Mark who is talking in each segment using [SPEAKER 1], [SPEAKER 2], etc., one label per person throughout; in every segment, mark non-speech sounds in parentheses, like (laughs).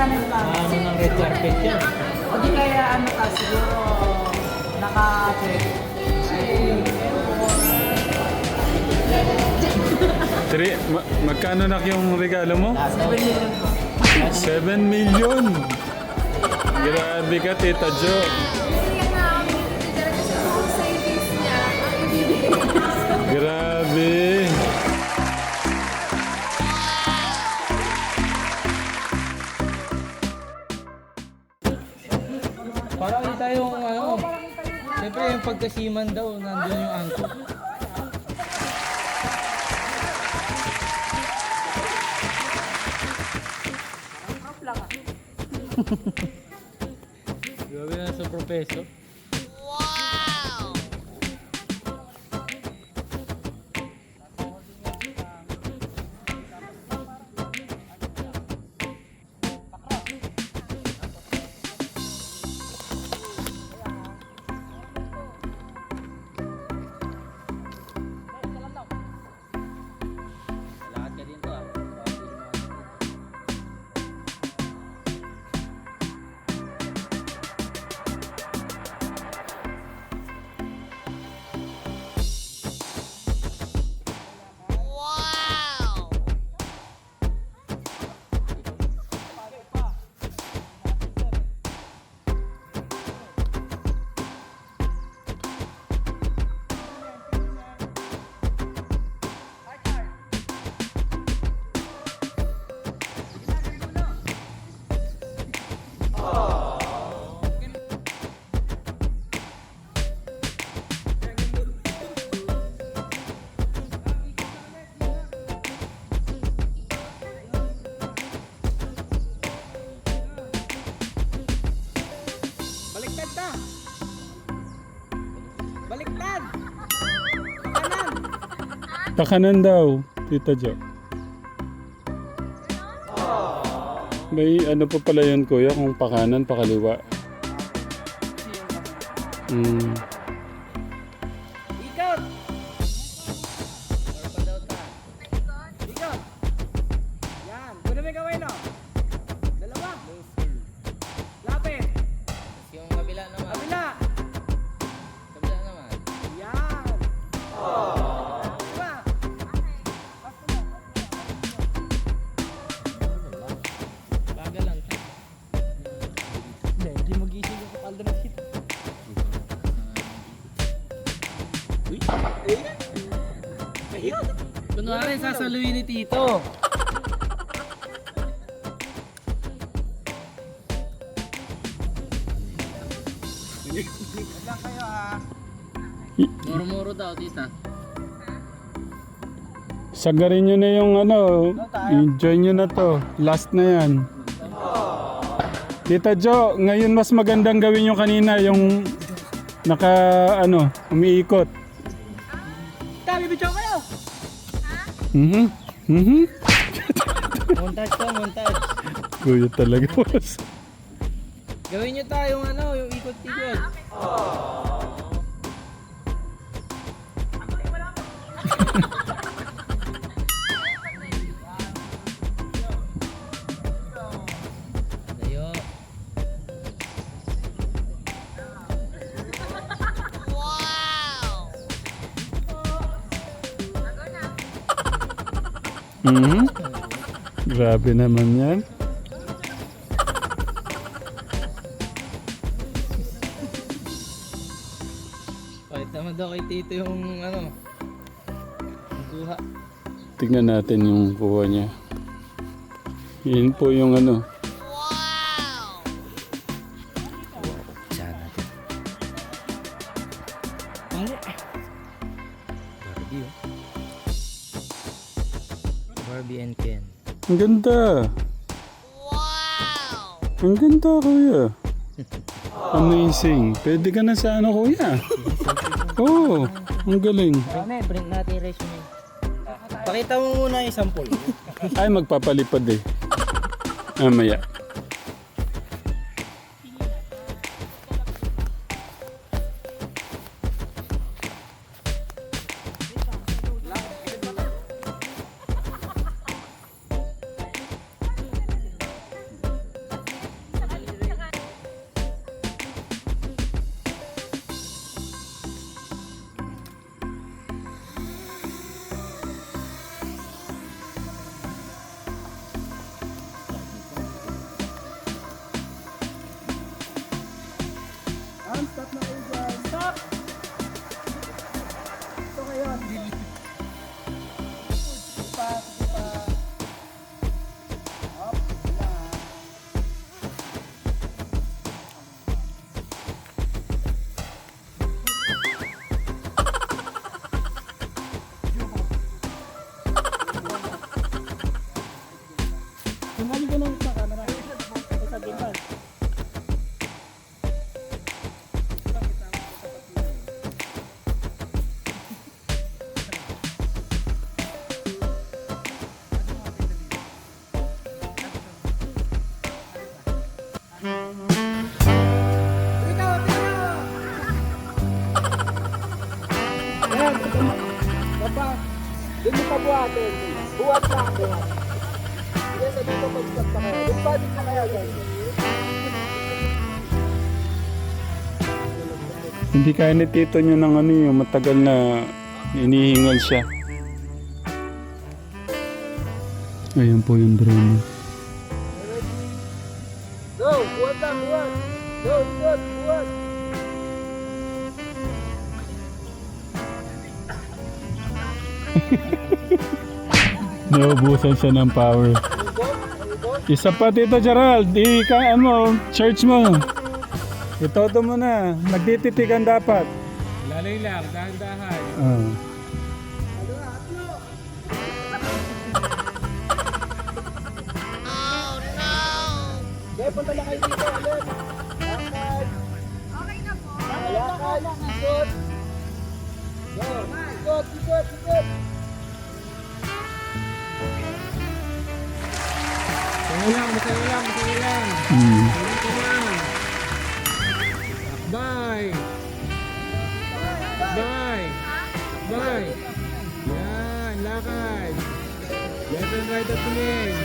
[SPEAKER 1] Sana lang.
[SPEAKER 2] Ano ng red carpet yan?
[SPEAKER 1] O di kaya ano ka, siguro naka-check.
[SPEAKER 3] Three, ma- magkano na yung regalo mo?
[SPEAKER 1] 7 million po.
[SPEAKER 3] 7 million! Grabe ka, Tita Jo. Grabe.
[SPEAKER 2] Siyempre yung pagkasiman daw, nandun yung angkop. Grabe na sa propeso.
[SPEAKER 3] Pakanan daw, Tita Jo. May ano pa pala yun, kuya, kung pakanan, pakaliwa. Mm.
[SPEAKER 2] Sasaluin ni Tito.
[SPEAKER 1] Lang kayo, ha?
[SPEAKER 2] Muro-muro daw, Tita.
[SPEAKER 3] Sagarin nyo na yung ano, enjoy nyo na to. Last na yan. Tita Jo, ngayon mas magandang gawin yung kanina, yung naka, ano, umiikot. Mhm. Mhm.
[SPEAKER 2] Montage to, montage.
[SPEAKER 3] Kuya talaga.
[SPEAKER 2] Gawin nyo tayong ano, yung ikot-ikot.
[SPEAKER 3] Grabe naman yan.
[SPEAKER 2] Kahit naman daw kay Tito yung ano, yung kuha.
[SPEAKER 3] Tignan natin yung kuha niya. Yun po yung ano. Ang ganda. Wow! Ang ganda, kuya. Amazing. Pwede ka na sa ano, kuya. (laughs) Oo, oh, ang galing.
[SPEAKER 2] Kami, print natin yung resume. Pakita mo muna yung sample.
[SPEAKER 3] Ay, magpapalipad eh. Mamaya.
[SPEAKER 1] Sabi ko na kayo. Na.
[SPEAKER 3] Hindi kaya ni tito nyo ng ano yung matagal na inihingal siya. Ayan po yung drone.
[SPEAKER 1] Go, buhat na, buhat. Go, buhat, buhat.
[SPEAKER 3] Naubusan siya ng power. Isa pa Tito Gerald, di ka ano, church mo. Itoto mo na, nagtititigan dapat.
[SPEAKER 2] Lalay lang, dahan-dahan.
[SPEAKER 3] Oh.
[SPEAKER 1] Okay, punta na kayo dito ulit. Lakad. Okay na po. Lakad,
[SPEAKER 2] Masaya lang, masaya lang, masaya lang.
[SPEAKER 3] Mm.
[SPEAKER 2] Bye! Bye! Bye! Yan, lakad. Left and right at tingin.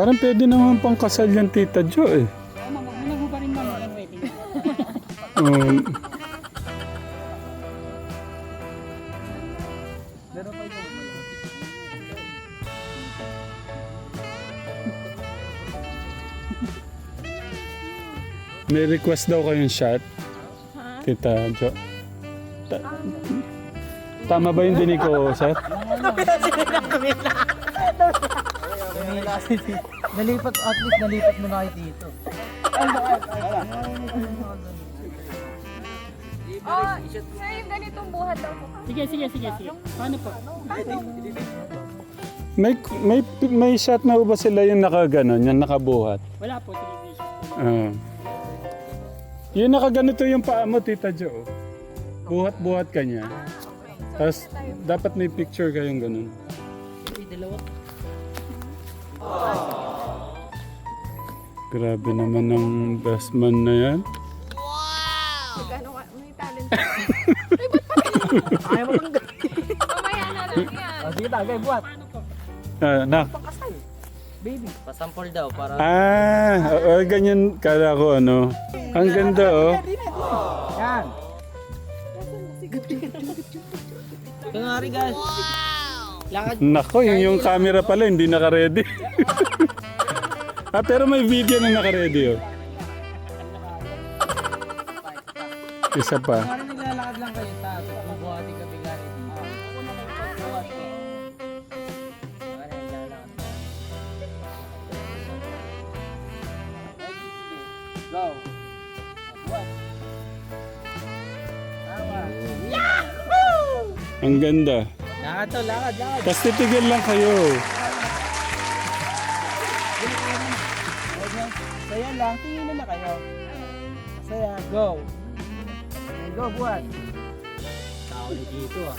[SPEAKER 3] Parang pwede naman pang kasal yan Tita Jo eh. Um, May request daw kayong shot? Tita Jo. Ta- Tama ba yung dinig ko, sir? (laughs)
[SPEAKER 1] Nalipat, at least nalipat mo na kayo dito.
[SPEAKER 4] Oh, sir, yung ganitong buhat daw po.
[SPEAKER 5] Sige, sige, sige, sige. Paano po?
[SPEAKER 3] May, may, may shot na ba sila yung nakaganon, yung nakabuhat?
[SPEAKER 5] Wala po, television.
[SPEAKER 3] Ah. yung nakaganito yung paa mo, Tita Jo. Buhat-buhat ka niya. Tapos, dapat may picture kayong ganun.
[SPEAKER 5] Dalawa.
[SPEAKER 3] Grabe naman ng best man na yan.
[SPEAKER 4] Gano'n ka, may talent. Ay, ba't pa
[SPEAKER 1] Ayaw mo lang
[SPEAKER 4] Mamaya na lang yan.
[SPEAKER 1] Oh, sige tagay, buhat.
[SPEAKER 3] Ah, nak.
[SPEAKER 1] Baby.
[SPEAKER 6] Pasampol daw para
[SPEAKER 3] Ah, oo, ganyan kala ko ano. Ang ganda oh.
[SPEAKER 1] Yan.
[SPEAKER 6] Kunwari guys. Lakad.
[SPEAKER 3] Nako, yung, yung camera pala hindi naka-ready. (laughs) ah, pero may video na naka-ready oh. Isa pa.
[SPEAKER 1] Parang naglalakad lang kayo tato. Bubuhatin ka bigla ni dito. Go. Buhat. Tama.
[SPEAKER 3] Ang ganda.
[SPEAKER 1] Lakad to, lakad, lakad.
[SPEAKER 3] Tapos titigil lang kayo.
[SPEAKER 1] Saya lang, tingin na kayo. Saya, go. Go, buhat.
[SPEAKER 6] Tao na dito ah.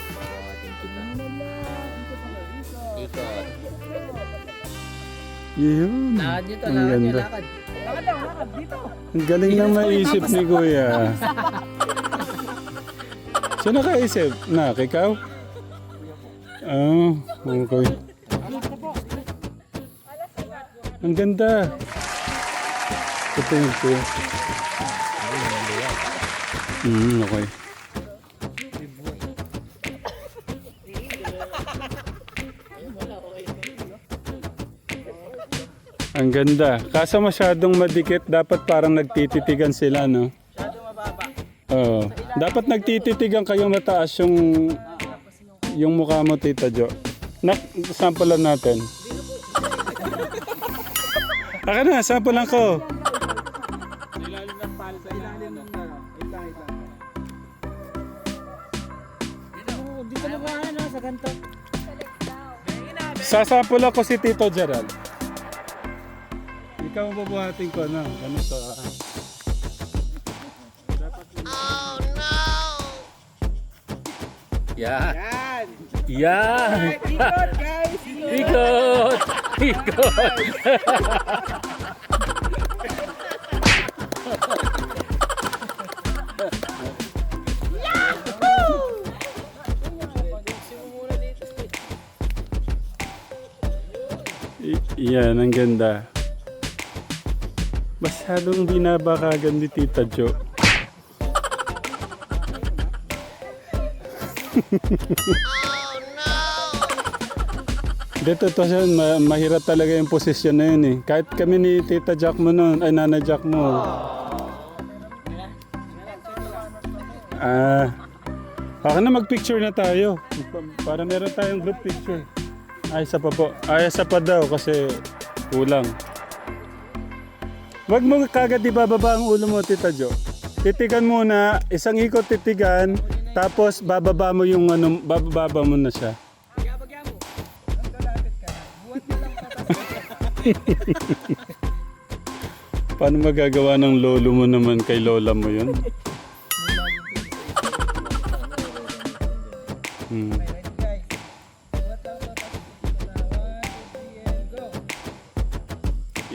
[SPEAKER 6] Ikot.
[SPEAKER 3] Yun.
[SPEAKER 6] Lakad dito,
[SPEAKER 3] Ang
[SPEAKER 6] lakad nyo,
[SPEAKER 3] ganda.
[SPEAKER 6] lakad.
[SPEAKER 1] Lakad lakad dito.
[SPEAKER 3] Ang galing ng naisip ni Kuya. (laughs) Sino nakaisip? Nak, ikaw? Oh, okay. Ang ganda. Ito yung kuya. Hmm, okay. Ang ganda. Kaso masyadong madikit, dapat parang nagtititigan sila, no? Oo. Dapat nagtititigan kayo mataas yung yung mukha mo, Tita Jo. Nak, sample lang natin. Akin na, sample lang ko.
[SPEAKER 5] Dito na ba ano sa ganito?
[SPEAKER 3] Sasample ako si Tito Gerald. Ikaw ang bubuhatin ko, no? Ganito, ah.
[SPEAKER 2] Yan. Yan. Ikot, guys. Ikot. Ikot.
[SPEAKER 3] Yan, ang ganda. Masyadong binabakagan ni Tita Jo. (laughs) Dito to siya, ma- mahirap talaga yung posisyon na yun eh. Kahit kami ni Tita Jack mo noon, ay Nana Jack mo. Ah, baka na mag-picture na tayo. Pa- Para meron tayong group picture. Ay, isa pa po. Ay, isa pa daw kasi kulang. Wag mo kagad ibababa ang ulo mo, Tita Jo. Titigan muna, isang ikot titigan, tapos bababa mo yung ano, bababa mo na siya. (laughs) Paano magagawa ng lolo mo naman kay lola mo yun? Hmm.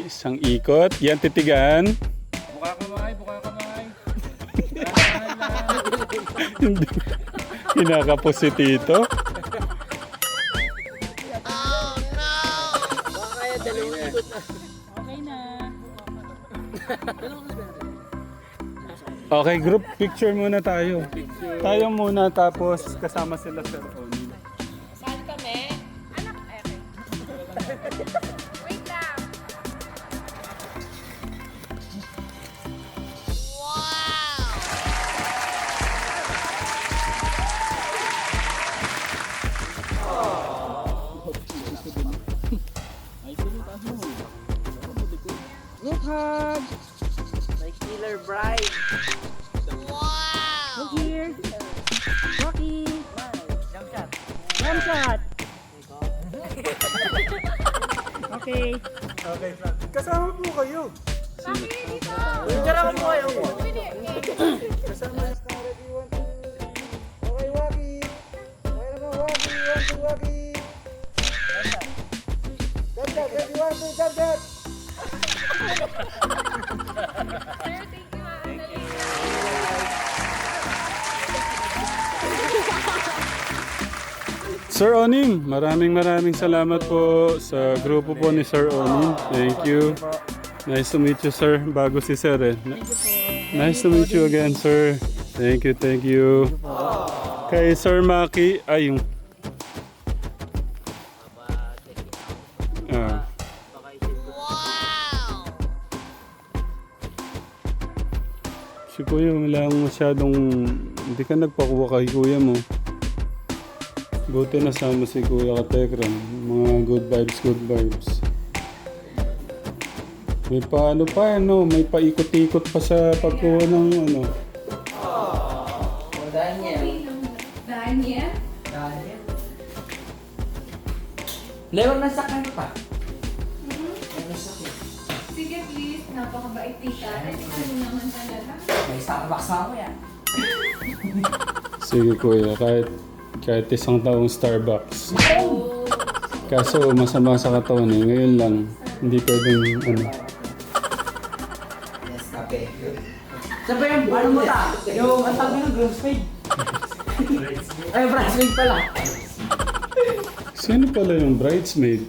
[SPEAKER 3] Isang ikot. Yan, titigan.
[SPEAKER 2] Buka kamay, buka kamay. (laughs)
[SPEAKER 3] Hindi. Kinakapos si Tito.
[SPEAKER 5] Okay,
[SPEAKER 3] group picture muna tayo. Tayo muna tapos kasama sila Sir Oni.
[SPEAKER 4] Saan kami? Anak, ay, okay. (laughs) Wait lang.
[SPEAKER 5] Look hug! (laughs)
[SPEAKER 6] Killer bride.
[SPEAKER 5] Look here! Rocky!
[SPEAKER 6] Jump shot.
[SPEAKER 5] Jump shot! okay.
[SPEAKER 3] Okay, kasama po kayo.
[SPEAKER 4] Mami, dito.
[SPEAKER 6] Garawan mo kayo.
[SPEAKER 3] Kasama want to... Okay, Waki. Okay naman, Waki. You want to, Waki. Jump, jump. Ready, one, two, jump, jump.
[SPEAKER 4] Sir
[SPEAKER 3] Onim, maraming maraming salamat po sa grupo po ni Sir Onim. Thank you. Nice to meet you, sir. Bago si Sir eh. Nice to meet you again, sir. Thank you, thank you. Kay Sir Maki, ay yung... Ah. Si Kuya, wala akong masyadong... Hindi ka nagpakuha kay Kuya mo. Buti nasama si Kuya Katekram. Mga good vibes, good vibes. May paano pa, ano, may paikot-ikot pa sa pagkuha ng ano.
[SPEAKER 6] Daniel.
[SPEAKER 4] Daniel?
[SPEAKER 6] Daniel. Lewag na sakyan pa.
[SPEAKER 4] Sige, please. Napakabait tita. Kasi ano naman talaga.
[SPEAKER 6] May Starbucks na ako yan. (laughs)
[SPEAKER 3] Sige Kuya, kahit, kahit isang taong Starbucks. Kaso masama sa katawan eh. Ngayon lang, hindi pwedeng ano.
[SPEAKER 6] Ba yung, ano mo ta? Yung, ang tawag ng groom spade. Ay, bridesmaid pala.
[SPEAKER 3] Sino pala yung bridesmaid?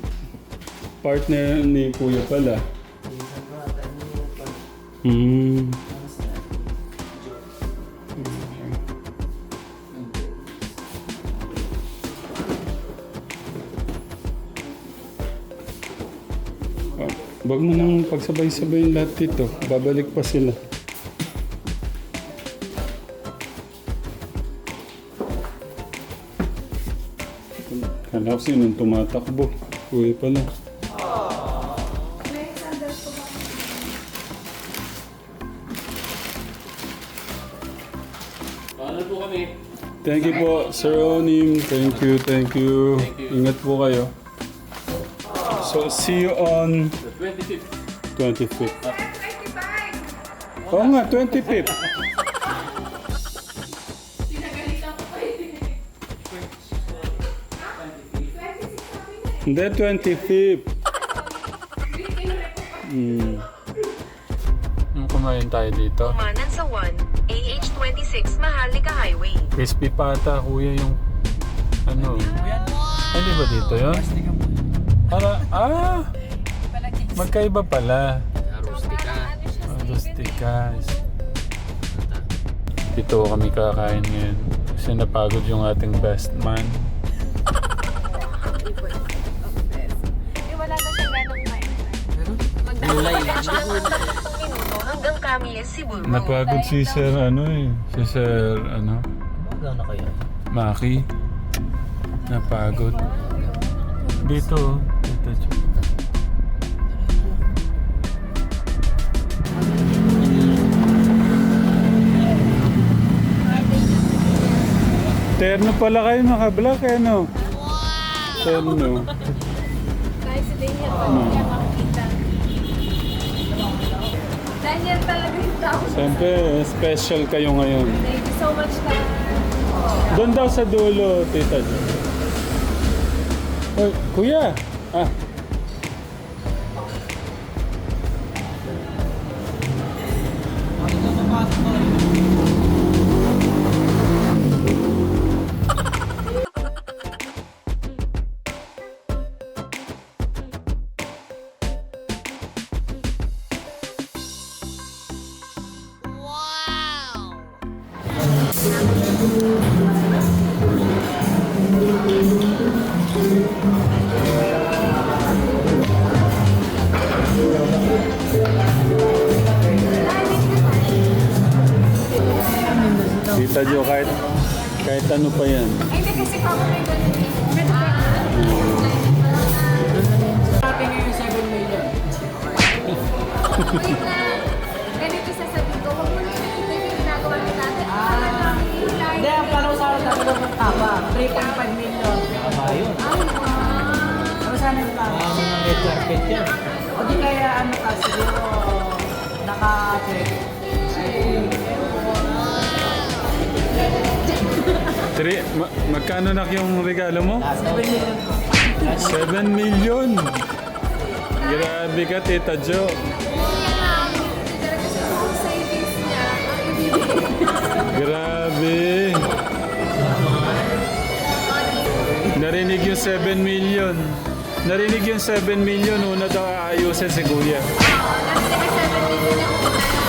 [SPEAKER 3] Partner ni Kuya pala. Hmm. Huwag mo nang pagsabay-sabay lahat dito. Babalik pa sila. Kala ko sinong tumatakbo. Uy pala. Thank you po, Sir Onim. Thank you, thank you. Ingat po kayo. So, see you on 25th. 25th. Oo nga, 25th.
[SPEAKER 4] Pinagalitan ko pa eh.
[SPEAKER 3] Hindi, 25th. Hmm. Yung kumain tayo dito.
[SPEAKER 7] Umanan sa 1, AH26 Maharlika Highway.
[SPEAKER 3] Crispy pata, kuya, yung ano. Ay, di ba dito yun? Para, ah! Magkaiba pala. Ah, Rustikas. Dito kami kakain ngayon. Kasi napagod yung ating best man.
[SPEAKER 4] Wala na siya ganong may.
[SPEAKER 7] Minuto hanggang Camies, Cebu Road.
[SPEAKER 3] Napagod si Sir ano eh. Si Sir ano.
[SPEAKER 2] Gano'n kayo?
[SPEAKER 3] Maki. Napagod. Dito. Oh. Dito. Terno pala kayo naka-black eh no? Terno.
[SPEAKER 4] Kahit si Daniel, pwede niya makikita. Daniel talaga yung tao.
[SPEAKER 3] Siyempre, special kayo ngayon.
[SPEAKER 4] Thank you so much, Tan.
[SPEAKER 3] Doon daw sa dulo, tita. Oy, kuya! Ah. Napapasok na. Tita Jo, kahit, kahit ano pa yan.
[SPEAKER 4] Hindi kasi kako may ganun.
[SPEAKER 6] Sabi ngayon 7 million.
[SPEAKER 4] Wait lang. Ganito sasabihin ko, huwag mo na ito yung ginagawa ni natin. Ah,
[SPEAKER 6] Hindi, ang plano sa akin dami ng tapa. 3.5 million.
[SPEAKER 2] Ayun.
[SPEAKER 6] Ano sana yung plano?
[SPEAKER 2] Mga carpet yan.
[SPEAKER 6] O di kaya ano ka, siguro naka-check.
[SPEAKER 3] Tri, ma- magkano na yung regalo mo?
[SPEAKER 6] 7 million po.
[SPEAKER 3] 7 million! Grabe ka, Tita Jo. Grabe. Narinig yung 7 million. Narinig yung 7 million, una daw aayusin si Kuya.
[SPEAKER 4] Kasi naka 7 million yung